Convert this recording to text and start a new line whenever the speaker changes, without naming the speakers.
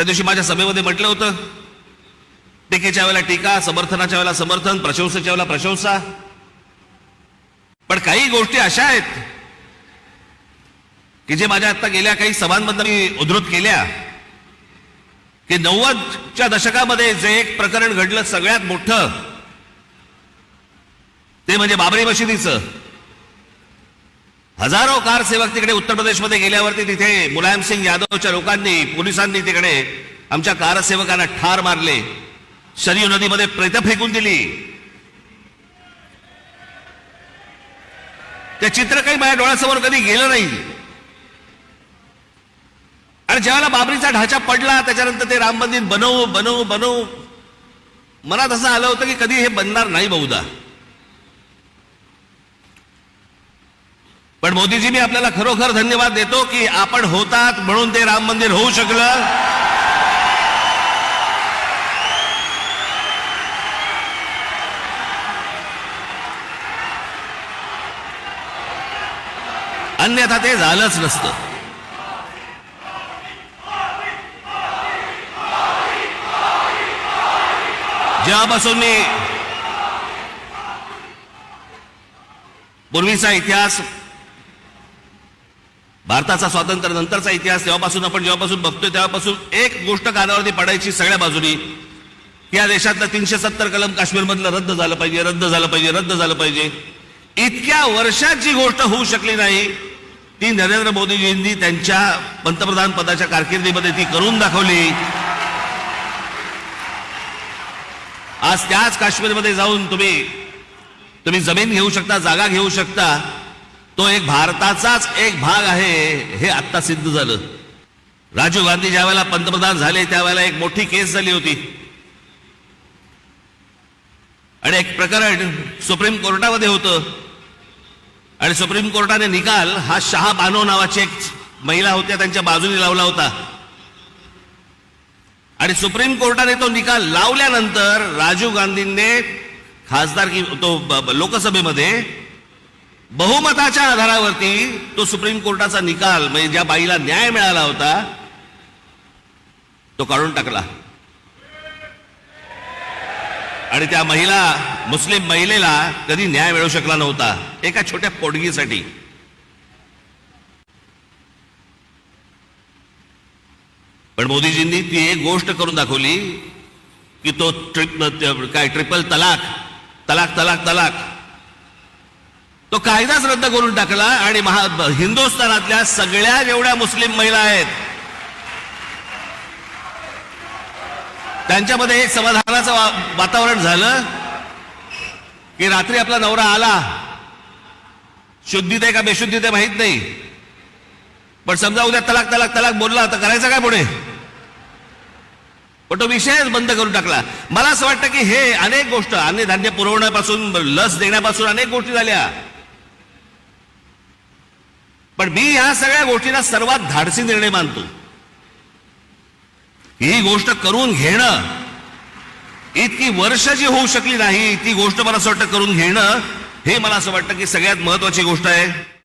त्या दिवशी माझ्या सभेमध्ये म्हटलं होतं टीकेच्या वेळेला टीका समर्थनाच्या वेळेला समर्थन प्रशंसेच्या वेळेला प्रशंसा. पण काही गोष्टी अशा आहेत की जे माझ्या आता गेल्या काही सभांमधनं मी उद्धृत केल्या की नव्वदच्या दशकामध्ये जे एक प्रकरण घडलं सगळ्यात मोठं ते म्हणजे बाबरी मशिदीचं. हजारो कार सेवक तिकडे उत्तर प्रदेशमध्ये गेल्यावरती तिथे मुलायम सिंग यादवच्या लोकांनी पोलिसांनी तिकडे आमच्या कारसेवकांना ठार मारले. सरयू नदीमध्ये प्रेत फेकून दिली. ते चित्र काही माझ्या डोळ्यासमोर कधी गेलं नाही. आणि ज्यावेळेला बाबरीचा ढाचा पडला त्याच्यानंतर ते राम मंदिर बनवू बनवू बनवू मनात असं आलं होतं की कधी हे बनणार नाही बहुधा. पण मोदीजी मी आपल्याला खरोखर धन्यवाद देतो की आपण होतात म्हणून ते राम मंदिर होऊ शकलं. अन्यथा ते झालंच नसतं. जेव्हापासून मी पूर्वीचा इतिहास भारताचा स्वातंत्र्य नंतरचा इतिहास तेव्हापासून आपण जेव्हापासून बघतोय तेव्हापासून एक गोष्ट कानावरती पडायची सगळ्या बाजूनी. या देशातलं तीनशे सत्तर कलम काश्मीरमधलं रद्द झालं पाहिजे रद्द झालं पाहिजे रद्द झालं पाहिजे. इतक्या वर्षात जी गोष्ट होऊ शकली नाही. ती नरेंद्र मोदीजींनी त्यांच्या पंतप्रधान पदाच्या कारकिर्दीमध्ये ती करून दाखवली. आज त्याच काश्मीरमध्ये जाऊन तुम्ही तुम्ही जमीन घेऊ शकता जागा घेऊ शकता. तो एक भारताचाच एक भाग आहे हे आत्ता सिद्ध झालं. राजीव गांधी ज्या वेळेला पंतप्रधान झाले त्यावेळेला एक मोठी केस झाली होती. आणि एक प्रकरण सुप्रीम कोर्टामध्ये होतं. आणि सुप्रीम कोर्टाने निकाल हा शहा बानो नावाची एक महिला होत्या त्यांच्या बाजूने लावला होता. आणि सुप्रीम कोर्टाने तो निकाल लावल्यानंतर राजीव गांधींनी खासदार की तो लोकसभेमध्ये बहुमताच्या आधारावरती तो सुप्रीम कोर्टाचा निकाल म्हणजे ज्या बाईला न्याय मिळाला होता तो काढून टाकला. आणि त्या महिला मुस्लिम महिलेला कधी न्याय मिळू शकला नव्हता एका छोट्या पोटगीसाठी. पण मोदीजींनी ती एक गोष्ट करून दाखवली की तो ट्रिप काय ट्रिपल तलाक तलाक तलाक तलाक तो कायदाच रद्द करून टाकला आणि महा हिंदुस्थानातल्या सगळ्या जेवढ्या मुस्लिम महिला आहेत त्यांच्यामध्ये एक समाधानाचं वा- वातावरण झालं की रात्री आपला नवरा आला. शुद्धीत आहे का बेशुद्धीत आहे माहीत नाही. पण समजा उद्या तलाक तलाक तलाक बोलला तर करायचं काय पुढे? पण तो विषयच बंद करून टाकला. मला असं वाटतं की हे अनेक गोष्ट अन्नधान्य पुरवण्यापासून लस देण्यापासून अनेक गोष्टी झाल्या. पण मी या सगळ्या गोष्टींना सर्वात धाडसी निर्णय मानतो. ही गोष्ट करून घेणं इतकी वर्ष जी होऊ शकली नाही ती गोष्ट मला असं वाटतं करून घेणं हे मला असं वाटतं की सगळ्यात महत्वाची गोष्ट आहे.